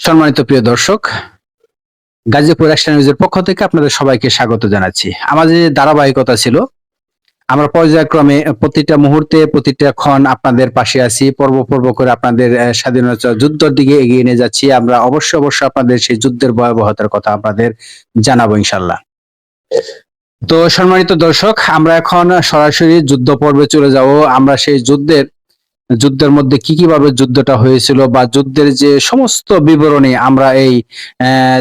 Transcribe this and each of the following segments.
সম্মানিত প্রিয় দর্শক, গাজীপুর এক্সট্রা নিউজের পক্ষ থেকে আপনাদের সবাইকে স্বাগত জানাচ্ছি। আমাদের যে ধারাবাহিকতা ছিল, আমরা পর্যায়ক্রমে প্রতিটা মুহূর্তে, প্রতিটা ক্ষণ আপনাদের পাশে আছি, পর্ব পর্ব করে আপনাদের স্বাধীনতা যুদ্ধের দিকে এগিয়ে নিয়ে যাচ্ছি। আমরা অবশ্যই অবশ্যই আপনাদের সেই যুদ্ধের ভয়াবহতার কথা আপনাদের জানাব ইনশাল্লাহ তো সম্মানিত দর্শক, আমরা এখন সরাসরি যুদ্ধ পর্বে চলে যাব। আমরা সেই যুদ্ধের যুদ্ধের মধ্যে কি কীভাবে যুদ্ধটা হয়েছিল বা যুদ্ধের যে সমস্ত বিবরণী আমরা এই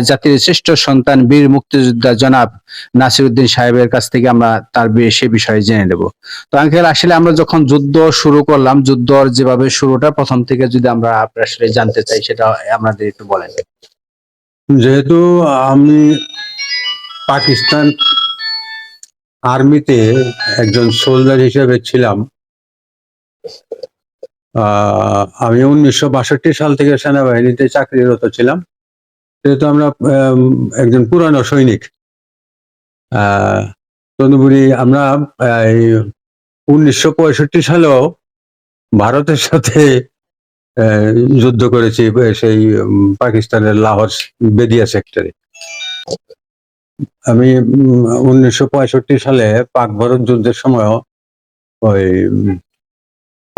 জাতির শ্রেষ্ঠ সন্তান বীর মুক্তিযোদ্ধা জনাব নাসিরুদ্দিন সাহেবের কাছ থেকে আমরা তার সে বিষয়ে জেনে নেব। তো আঙ্কেল, আসলে আমরা যখন যুদ্ধ শুরু করলাম, যুদ্ধর যেভাবে শুরুটা প্রথম থেকে যদি আমরা আসলে জানতে চাই, সেটা আমাদের একটু বলেন। যেহেতু আমি পাকিস্তান আর্মিতে একজন সোলজার হিসেবে ছিলাম আমি উনিশশো বাষট্টি সাল থেকে সেনাবাহিনীতে চাকরিরত ছিলাম। যেহেতু আমরা আম, একজন পুরানো সৈনিক তদুপরি আমরা এই উনিশশো পঁয়ষট্টি সালেও ভারতের সাথে যুদ্ধ করেছি সেই পাকিস্তানের লাহোর বেদিয়া সেক্টরে। আমি উনিশশো পঁয়ষট্টি সালে পাক ভারত যুদ্ধের সময় ওই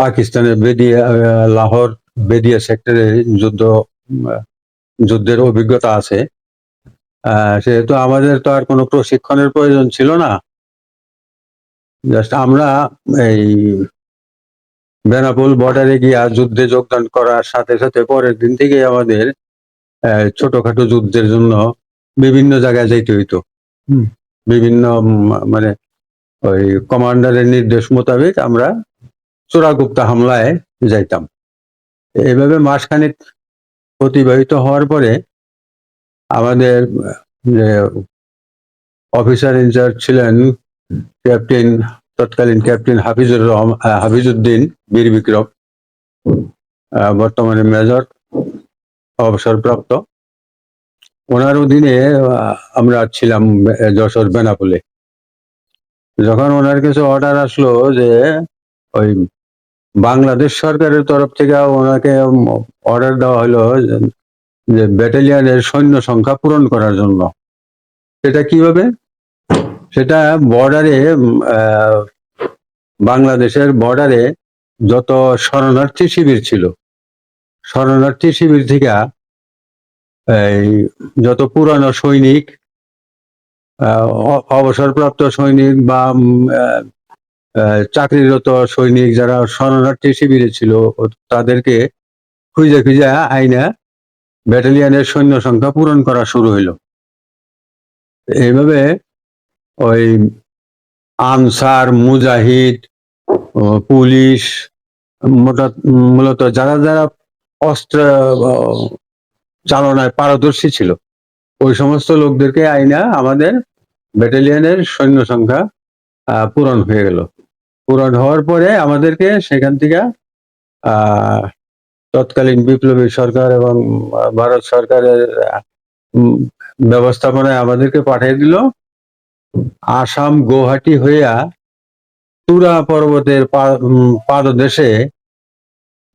পাকিস্তানের বেদিয়া লাহোর বেদিয়া সেক্টরে যুদ্ধ যুদ্ধের অভিজ্ঞতা আছে। সেহেতু আমাদের তো আর কোনো প্রশিক্ষণের প্রয়োজন ছিল না। জাস্ট আমরা এই বেনাপুল বর্ডারে গিয়া যুদ্ধে যোগদান করার সাথে সাথে পরের দিন থেকে আমাদের ছোটখাটো যুদ্ধের জন্য বিভিন্ন জায়গায় যাইতে হইতো। বিভিন্ন মানে ওই কমান্ডারের নির্দেশ মোতাবেক আমরা চোরাগুপ্তা হামলায় যাইতাম। এইভাবে মাসখানেক অতিবাহিত হওয়ার পরে আমাদের অফিসার ইনচার্জ ছিলেন ক্যাপ্টেন তৎকালীন ক্যাপ্টেন হাফিজুর রহমান আহ, হাফিজউদ্দিন বীর বিক্রম বর্তমানে মেজর অবসরপ্রাপ্ত। ওনার অধীনে আমরা ছিলাম যশোর বেনাপুলে। যখন ওনার কাছে অর্ডার আসলো যে ওই বাংলাদেশ সরকারের তরফ থেকে ওনাকে অর্ডার দেওয়া হলো যে- ব্যাটালিয়নের সৈন্য সংখ্যা পূরণ করার জন্য। সেটা কীভাবে? সেটা বর্ডারে বাংলাদেশের বর্ডারে যত শরণার্থী শিবির ছিল, শরণার্থী শিবির থেকে এই যত পুরানো সৈনিক অবসরপ্রাপ্ত সৈনিক বা চাকরিরত সৈনিক যারা শরণার্থী শিবিরে ছিল তাদেরকে খুঁজে খুঁজে আইনা ব্যাটালিয়ানের সৈন্য সংখ্যা পূরণ করা শুরু হইল। এইভাবে ওই আনসার, মুজাহিদ পুলিশ মূলত যারা যারা অস্ত্র চালনায় পারদর্শী ছিল, ওই সমস্ত লোকদেরকে আইনা আমাদের ব্যাটালিয়ানের সৈন্য সংখ্যা পূরণ হয়ে গেল। পূরণ হওয়ার পরে আমাদেরকে সেখান থেকে তৎকালীন বিপ্লবী সরকার এবং ভারত সরকারের ব্যবস্থাপনায় আমাদেরকে পাঠিয়ে দিল। আসাম গৌহাটি হইয়া তুরা পর্বতের পাদদেশে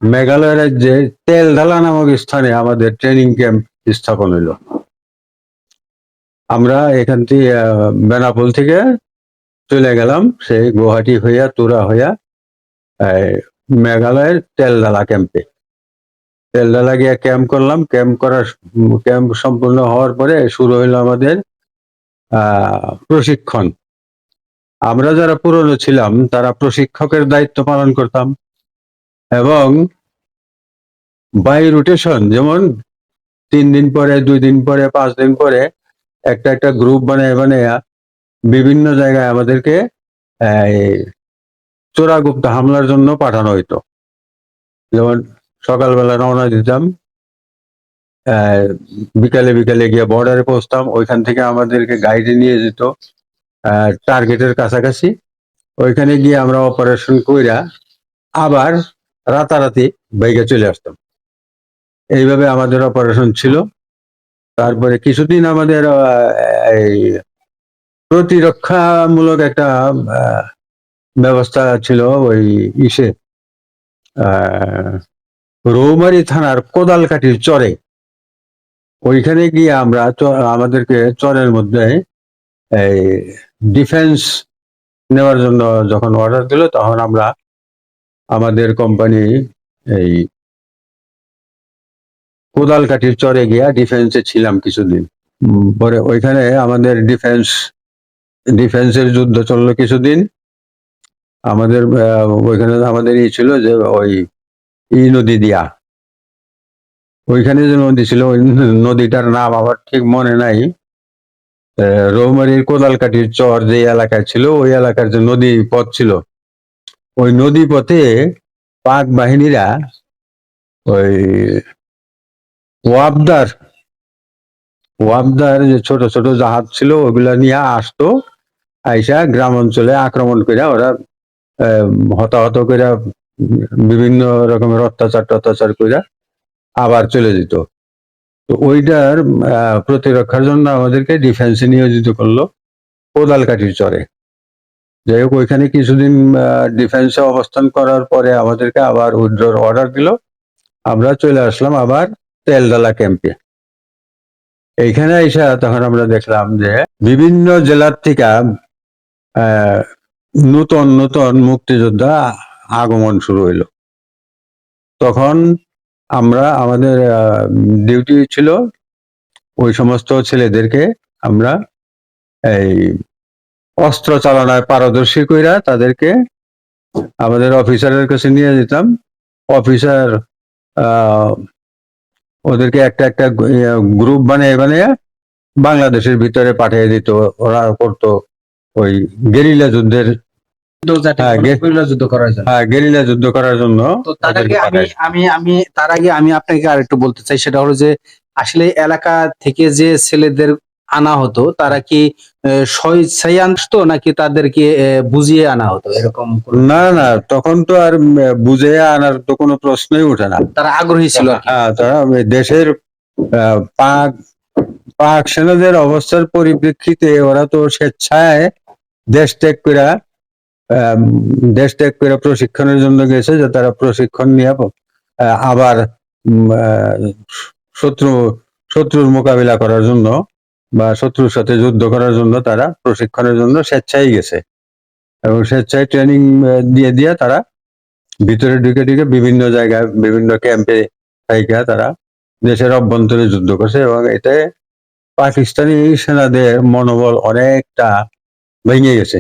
মেঘালয় রাজ্যে তেলঢালা নামক স্থানে আমাদের ট্রেনিং ক্যাম্প স্থাপন হইল। আমরা এখান থেকে বেনাপোল থেকে চলে গেলাম, সেই গুয়াহাটি হইয়া, তুরা হইয়া মেঘালয়ের তেলডালা ক্যাম্পে তেলডালা গিয়া ক্যাম্প করলাম ক্যাম্প করার ক্যাম্প সম্পূর্ণ হওয়ার পরে শুরু হইল আমাদের প্রশিক্ষণ। আমরা যারা পুরনো ছিলাম, তারা প্রশিক্ষকের দায়িত্ব পালন করতাম। এবং বাই রোটেশন যেমন তিন দিন পরে, দুই দিন পরে, পাঁচ দিন পরে, একটা একটা গ্রুপ বানায় বানায় বিভিন্ন জায়গায় আমাদেরকে চোরাগুপ্ত হামলার জন্য পাঠানো হইতো। যেমন সকালবেলা রওনা দিতাম বিকালে বিকালে গিয়ে বর্ডারে পৌঁছতাম, ওইখান থেকে আমাদেরকে গাইডে নিয়ে যেত টার্গেটের কাছাকাছি। ওইখানে গিয়ে আমরা অপারেশন কইরা আবার রাতারাতি বাইকে চলে আসতাম। এইভাবে আমাদের অপারেশন ছিল। তারপরে কিছুদিন আমাদের, এই প্রতিরক্ষামূলক একটা ব্যবস্থা ছিল ওই ইসে রৌমারী থানার কোদালকাঠির চরে। ওইখানে গিয়ে আমরা আমাদেরকে চরের মধ্যে এই ডিফেন্স নেওয়ার জন্য যখন অর্ডার দিল, তখন আমরা আমাদের কোম্পানি এই কোদালকাঠির চরে গিয়া ডিফেন্সে ছিলাম কিছুদিন। পরে ওইখানে আমাদের ডিফেন্স ডিফেন্সের যুদ্ধ চলল কিছুদিন। আমাদের ওইখানে আমাদের ই ছিল যে ওই ই নদী দিয়া। ওইখানে যে নদী ছিল, ওই নদীটার নাম আমার ঠিক মনে নাই। রৌমারির কোদালকাঠির চর যে এলাকায় ছিল, ওই এলাকার যে নদী পথ ছিল, ওই নদী পথে পাক বাহিনীরা ওই ওয়াবদার ওয়াবদার যে ছোট ছোট জাহাজ ছিল, ওগুলা নিয়ে আসতো। আইসা গ্রাম অঞ্চলে আক্রমণ করে ওরা হতাহত করে বিভিন্ন রকমের অত্যাচার টত্যাচার করে আবার চলে যেত। তো ওইটার প্রতিরক্ষার জন্য আমাদেরকে ডিফেন্সে নিয়োজিত করল কোদালকাঠির চরে। যাই হোক, ওইখানে কিছুদিন ডিফেন্সে অবস্থান করার পরে আমাদেরকে আবার উইথড্রর অর্ডার দিল। আমরা চলে আসলাম আবার তেলডালা ক্যাম্পে। এইখানে এসে তখন আমরা দেখলাম যে বিভিন্ন জেলার থেকে নতুন নতুন মুক্তিযোদ্ধা আগমন শুরু হইল। তখন আমরা, আমাদের ডিউটি ছিল ওই সমস্ত ছেলেদেরকে আমরা এই অস্ত্র চালনায় পারদর্শী কইরা তাদেরকে আমাদের অফিসারের কাছে নিয়ে যেতাম। অফিসার ওদেরকে একটা একটা গ্রুপ বানিয়ে বানিয়ে বাংলাদেশের ভিতরে পাঠিয়ে দিত। ওরা করতো ওই গেরিলা যুদ্ধের হ্যাঁ, গেরিলা যুদ্ধ করার জন্য। হ্যাঁ গেরিলা যুদ্ধ করার জন্য আমি আমি তার আগে আমি আপনাকে আর একটু বলতে চাই সেটা হলো যে আসলে এলাকা থেকে যে ছেলেদের আনা হতো তারা কি নাকি তাদেরকে বুঝিয়ে আনা হতো? এরকম না না তখন তো আর বুঝে আনার তো কোনো প্রশ্নই ওঠে না। তারা আগ্রহী ছিল হ্যাঁ তারা দেশের পাক পাক সেনাদের অবস্থার পরিপ্রেক্ষিতে ওরা তো স্বেচ্ছায় দেশ ত্যাগ করে দেশ ত্যাগ করে প্রশিক্ষণের জন্য গেছে যে তারা প্রশিক্ষণ নিয়ে আবার শত্রু, শত্রুর মোকাবিলা করার জন্য বা শত্রুর সাথে যুদ্ধ করার জন্য তারা প্রশিক্ষণের জন্য স্বেচ্ছায় গেছে। এবং স্বেচ্ছায় ট্রেনিং দিয়ে দিয়ে তারা ভিতরে ঢুকে ঢুকে বিভিন্ন জায়গায়, বিভিন্ন ক্যাম্পে থাইকা তারা দেশের অভ্যন্তরে যুদ্ধ করছে এবং এতে পাকিস্তানি সেনাদের মনোবল অনেকটা ভেঙে গেছে।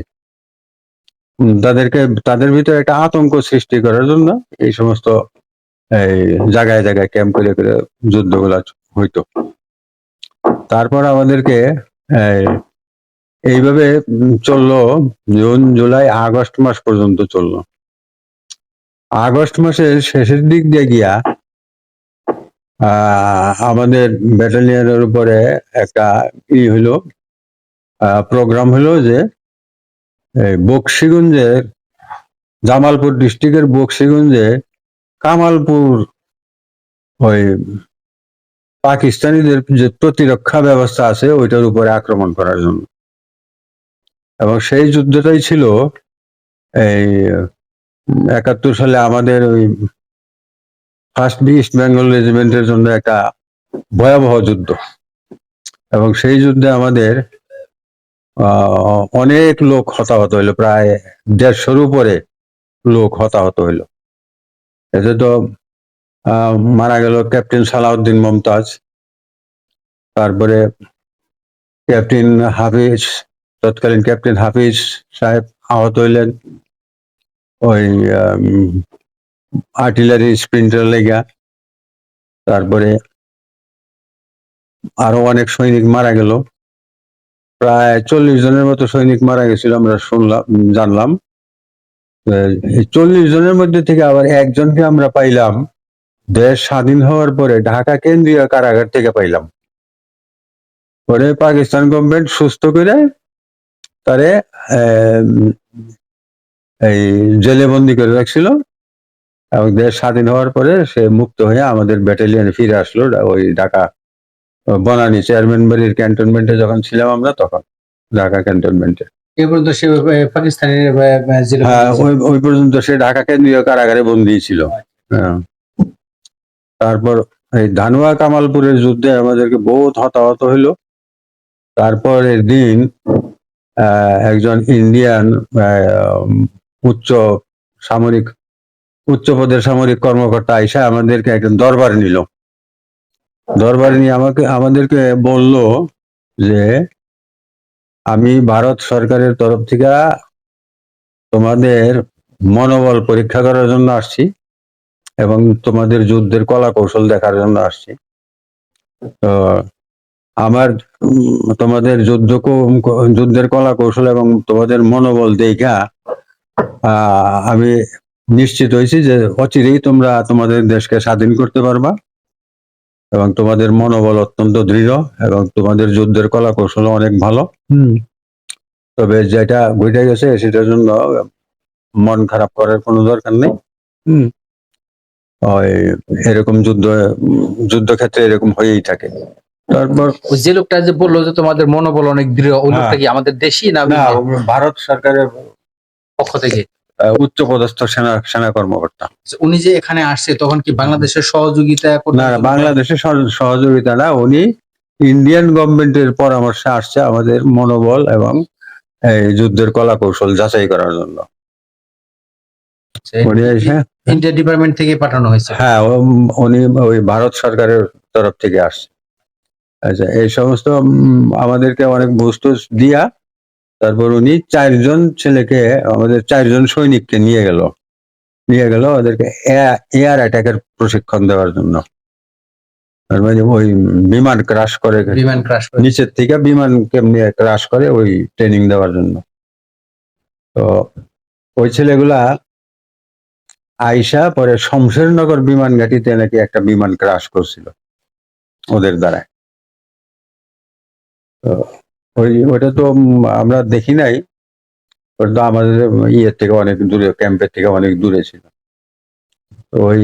তাদেরকে তাদের ভিতরে একটা আতঙ্ক সৃষ্টি করার জন্য এই সমস্ত জায়গায় জায়গায় ক্যাম্প করে করে যুদ্ধগুলা হইতো। তারপর আমাদেরকে এই, এইভাবে চলল জুন জুলাই আগস্ট মাস পর্যন্ত চলল। আগস্ট মাসের শেষের দিক দিয়ে গিয়া আমাদের ব্যাটালিয়নের উপরে একটা ই হইল প্রোগ্রাম হলো যে, এই বক্সিগঞ্জের জামালপুর ডিস্ট্রিক্টের বক্সিগঞ্জে কামালপুর ওই পাকিস্তানিদের যে প্রতিরক্ষা ব্যবস্থা আছে, ওইটার উপরে আক্রমণ করার জন্য। এবং সেই যুদ্ধটাই ছিল এই একাত্তর সালে আমাদের ওই ফার্স্ট ইস্ট বেঙ্গল রেজিমেন্টের জন্য একটা ভয়াবহ যুদ্ধ। এবং সেই যুদ্ধে আমাদের অনেক লোক হতাহত হইল, প্রায় দেড়শোর উপরে লোক হতাহত হইল। এতে তো মারা গেল ক্যাপ্টেন সালাউদ্দিন মমতাজ, তারপরে ক্যাপ্টেন হাফিজ, তৎকালীন ক্যাপ্টেন হাফিজ সাহেব আহত হইলেন। ওই আর্টিলারি স্প্রিন্টার লেগা, তারপরে আরও অনেক সৈনিক মারা গেল। প্রায় চল্লিশ জনের মতো সৈনিক মারা গেছিল আমরা শুনলাম, জানলাম। চল্লিশ জনের মধ্যে থেকে আবার একজনকে আমরা পাইলাম। দেশ স্বাধীন হওয়ার পরে ঢাকা কেন্দ্রীয় কারাগার থেকে পাইলাম। পরে পাকিস্তান গভর্নমেন্ট সুস্থ করে তারে এই জেলে বন্দি করে রাখছিল। এবং দেশ স্বাধীন হওয়ার পরে সে মুক্ত হয়ে আমাদের ব্যাটালিয়নে ফিরে আসলো, ওই ঢাকা বনানী চেয়ারম্যান বাড়ির ক্যান্টনমেন্টে যখন ছিলাম আমরা তখন ঢাকা ক্যান্টনমেন্টে। এ পর্যন্ত সে পাকিস্তানের হ্যাঁ। ওই পর্যন্ত সে ঢাকা কেন্দ্রীয় কারাগারে বন্দি ছিল। হ্যাঁ। তারপর এই ধানুয়া কামালপুরের যুদ্ধে আমাদেরকে বহুত হতাহত হইল। তারপরের দিন আহ, একজন ইন্ডিয়ান উচ্চ সামরিক উচ্চ পদের সামরিক কর্মকর্তা আইসা আমাদেরকে একজন দরবার নিল। দরবার নিয়ে আমাকে, আমাদেরকে বলল যে আমি ভারত সরকারের তরফ থেকে তোমাদের মনোবল পরীক্ষা করার জন্য আসছি এবং তোমাদের যুদ্ধের কলা কৌশল দেখার জন্য আসছি। তো আমার তোমাদের যুদ্ধ যুদ্ধের কলা কৌশল এবং তোমাদের মনোবল দেখা আমি নিশ্চিত হয়েছি যে অচিরেই তোমরা তোমাদের দেশকে স্বাধীন করতে পারবা। এবং তোমাদের মনোবল অত্যন্ত দৃঢ় এবং তোমাদের যুদ্ধের কলা কৌশল অনেক ভালো। হুম। তবে যেটা ঘটে গেছে সেটার জন্য মন খারাপ করার কোনো দরকার নেই। হুম। ওই এরকম যুদ্ধ যুদ্ধক্ষেত্রে এরকম হয়েই থাকে। তারপর যে লোকটা যে বলল যে তোমাদের মনোবল অনেক দৃঢ় ওই হ্যাঁ। লোকটা কি আমাদের দেশি না ভারত সরকারের পক্ষ থেকে। উচ্চ পদস্থ সেনা সেনা কর্মকর্তা। উনি যে এখানে আসছে তখন কি বাংলাদেশের সহযোগিতা না বাংলাদেশের সহ- সহযোগিতা না উনি ইন্ডিয়ান গভর্নমেন্টের পরামর্শে আসছে আমাদের মনোবল এবং এই যুদ্ধের কলা কৌশল যাচাই করার জন্য। ইন্ডিয়া ডিপার্টমেন্ট থেকে পাঠানো হয়েছে। হ্যাঁ উনি ওই ভারত সরকারের তরফ থেকে আসছে। আচ্ছা এই সমস্ত আমাদেরকে অনেক বস্তু দিয়া তারপর উনি চারজন ছেলেকে আমাদের চারজন সৈনিককে নিয়ে গেল। নিয়ে গেল ওদেরকে এয়ার অ্যাটাকের প্রশিক্ষণ দেওয়ার জন্য। মানে ওই বিমান ক্রাশ করে বিমান ক্রাশ করে নিচের থেকে বিমান কেমনি ক্রাশ করে ওই ট্রেনিং দেওয়ার জন্য। তো ওই ছেলেগুলা আইসা পরে শমশেরনগর বিমান ঘাটিতে নাকি একটা বিমান ক্রাশ করছিল ওদের দ্বারা তো ওই ওটা তো আমরা দেখি নাই। ওটা তো আমাদের ইয়ের থেকে অনেক দূরে, ক্যাম্পের থেকে অনেক দূরে ছিল। ওই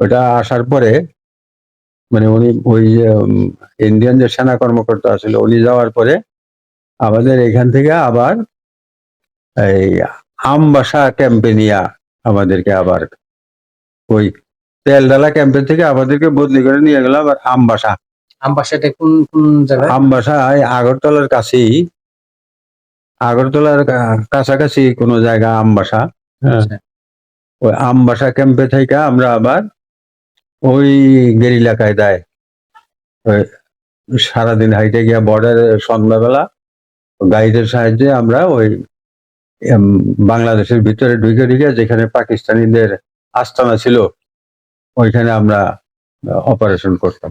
ওটা আসার পরে মানে উনি, ওই যে ইন্ডিয়ান যে সেনা কর্মকর্তা ছিল, উনি যাওয়ার পরে আমাদের এখান থেকে আবার এই আমবাসা ক্যাম্পে নিয়ে আমাদেরকে আবার ওই তেলডালা ক্যাম্পের থেকে আমাদেরকে বদলি করে নিয়ে গেল আবার আমবাসা। আমবাসাটা কোন কোন জায়গায়? আমবাসা এই আগরতলার কাছেই আগরতলার কাছাকাছি কোনো জায়গা আমবাসা। হ্যাঁ। আচ্ছা। ওই আমবাসা ক্যাম্পে থেকে আমরা আবার ওই গেরিলা কায়দায় ওই সারাদিন হাইটে গিয়া বর্ডারে সন্ধ্যাবেলা গাইডের সাহায্যে আমরা ওই বাংলাদেশের ভিতরে ঢুকে ঢুকে যেখানে পাকিস্তানিদের আস্তানা ছিল ওইখানে আমরা অপারেশন করতাম।